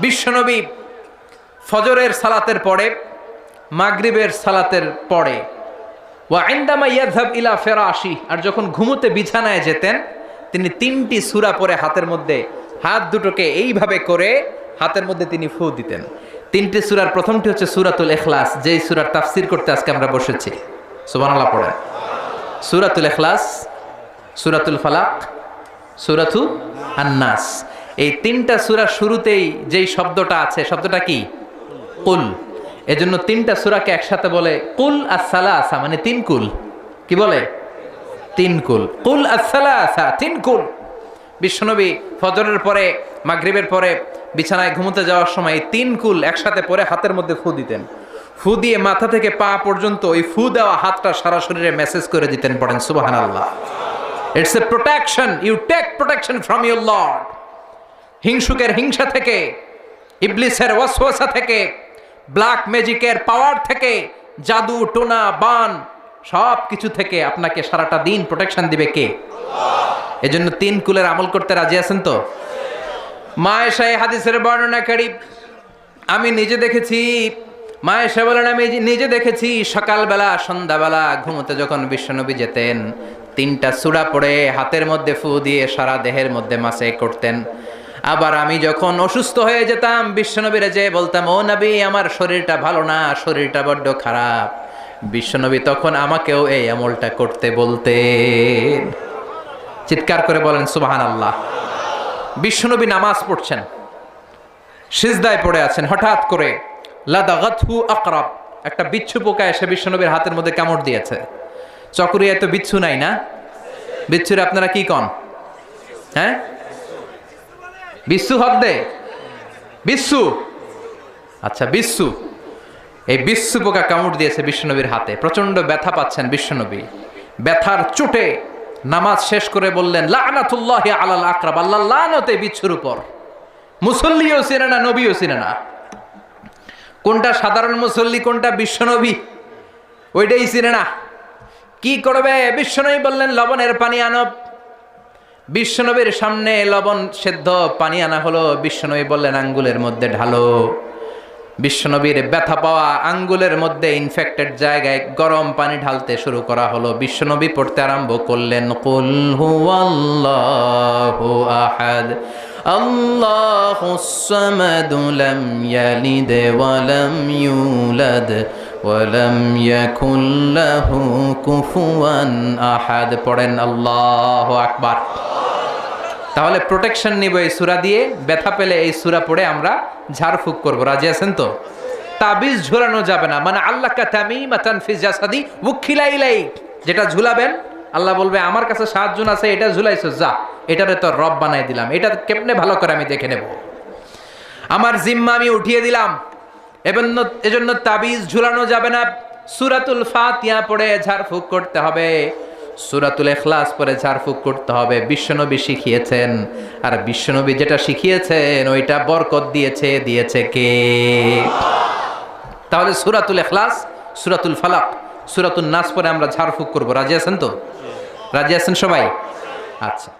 বিশ্বনবী ফজরের সালাতের পরে, মাগরিবের সালাতের পরে, ওয়া আইন্দামা ইয়াযহাব ইলা ফিরাশি, আর যখন ঘুমোতে বিছানায় যেতেন, তিনি তিনটি সূরা পরে হাতের মধ্যে, হাত দুটোকে এইভাবে করে হাতের মধ্যে তিনি ফু দিতেন। তিনটি সুরার প্রথমটি হচ্ছে সুরাতুল এখলাস যেই সূরার তাফসীর করতে আজকে আমরা বসেছি। সুবহানাল্লাহ পড়েন। সুরাতুল এখলাস সুরাতুল ফালাক, সূরাতু আন্নাস। এই তিনটা সূরা শুরুতেই যেই শব্দটা আছে, শব্দটা কি? কুল। এজন্য তিনটা সূরাকে একসাথে বলে কুল আসালা আসা মানে তিন কুল। কি বলে? তিন কুল। কুল আসালা আসা তিন কুল। বিশ্বনবী ফজরের পরে, মাগরিবের পরে বিছানায় ঘুমোতে যাওয়ার সময় এই তিন কুল একসাথে পরে হাতের মধ্যে ফু দিতেন। ফু দিয়ে মাথা থেকে পা পর্যন্ত ওই ফু দেওয়া হাতটা সারা শরীরে মেসেজ করে দিতেন পড়েন সুবাহান আল্লাহ it's a protection you take protection from your lord হিংসুকের হিংসা থেকে, ইবলিসের ওয়াসওয়াসা থেকে, ব্ল্যাক ম্যাজিকের পাওয়ার থেকে, জাদু, টোনা, বান সব কিছু থেকে আপনাকে সারাটা দিন প্রোটেকশন দিবে কে? এজন্য তিন কুলের আমল করতে রাজি আছেন তো? মায়েশাই হাদিসের বর্ণনা বর্ণনাকারী আমি নিজে দেখেছি মায়েশা বলেন, আমি নিজে দেখেছি, সকালবেলা, সন্ধ্যাবেলা ঘুমোতে যখন বিশ্বনবী যেতেন, তিনটা চূড়া পড়ে হাতের মধ্যে ফু দিয়ে সারা দেহের মধ্যে মাসে করতেন। আবার আমি যখন অসুস্থ হয়ে যেতাম, বিশ্বনবীরা যে বলতাম, ও নবী, আমার শরীরটা ভালো না, শরীরটা বড্ড খারাপ। বিশ্বনবী তখন আমাকেও এই আমলটা করতে বলতেন। চিৎকার করে বলেন সুবাহান আল্লাহ বিশ্বনবী নামাজ পড়ছেন, সিজদায় পড়ে আছেন, হঠাৎ করে, লাদাগাতহু আকরাব। একটা বিচ্ছু পোকা এসে বিশ্বনবীর হাতের মধ্যে কামড় দিয়েছে। চকরিয়ায় তো বিচ্ছু নাই না? বিচ্ছুরে আপনারা কি কন? হ্যাঁ? বিশ্বু দে বিশ্বু আচ্ছা বিশ্বু এই বিশ্বু পোকা কামড় দিয়েছে বিশ্বনবীর হাতে। প্রচণ্ড ব্যথা পাচ্ছেন বিশ্বনবী। ব্যথার চোটে নামাজ শেষ করে বললেন, লানাতুল্লাহ আলাল আকরাব। আল্লাহ লানতে বিচ্ছুর উপর। মুসল্লিও চিনে না, নবীও চিনে না। কোনটা সাধারণ মুসল্লি, কোনটা বিশ্বনবী, ওইটাই চিনে না। কি করবে? বিশ্বনবী বললেন, লবণের পানি আনব বিশ্বনবীর সামনে লবণ সেদ্ধ, পানি আনা হলো। বিশ্বনবী বললেন, আঙ্গুলের মধ্যে ঢালো। বিশ্বনবীর ব্যথা পাওয়া আঙ্গুলের মধ্যে ইনফেক্টেড জায়গায় গরম পানি ঢালতে শুরু করা হলো। বিশ্বনবী পড়তে আরম্ভ করলেন আহাদ ইউলাদ। লাম ইয়াকুল লাহু কুফুয়ান পড়েন আল্লাহু আকবার। তাহলে প্রোটেকশন নিব এই সুরা দিয়ে। ব্যথা পেলে এই সুরা পড়ে আমরা ঝাড়ফুঁক করব। রাজি আছেন তো? তাবিজ ঝুলানো যাবে না। মানে আল্লাহ কাতামি মাতান ফিজ জাসাদি উখিলাইলাই যেটা ঝুলাবেন, আল্লাহ বলবে, আমার কাছে সাতজন আছে, এটা ঝুলাইছো, যা। এটারে তো রব বানাই দিলাম। এটা কেমনে ভালো করে আমি দেখে নেব? আমার জিম্মা আমি উঠিয়ে দিলাম। এজন্য এজন্য তাবিজ ঝুলানো যাবে না। সুরাতুল ফাতিয়া পড়ে ঝাড়ফুঁক করতে হবে। সুরাতুল এখলাস পরে ঝাড়ফুঁক করতে হবে। বিশ্বনবী শিখিয়েছেন। আর বিশ্বনবী যেটা শিখিয়েছেন, ওইটা বরকত দিয়েছে। দিয়েছে কে? তাহলে সুরাতুল এখলাস সুরাতুল ফালাক সুরাতুল নাস পরে আমরা ঝাড়ফুঁক করব। রাজি আছেন তো? রাজি আছেন সবাই? আচ্ছা।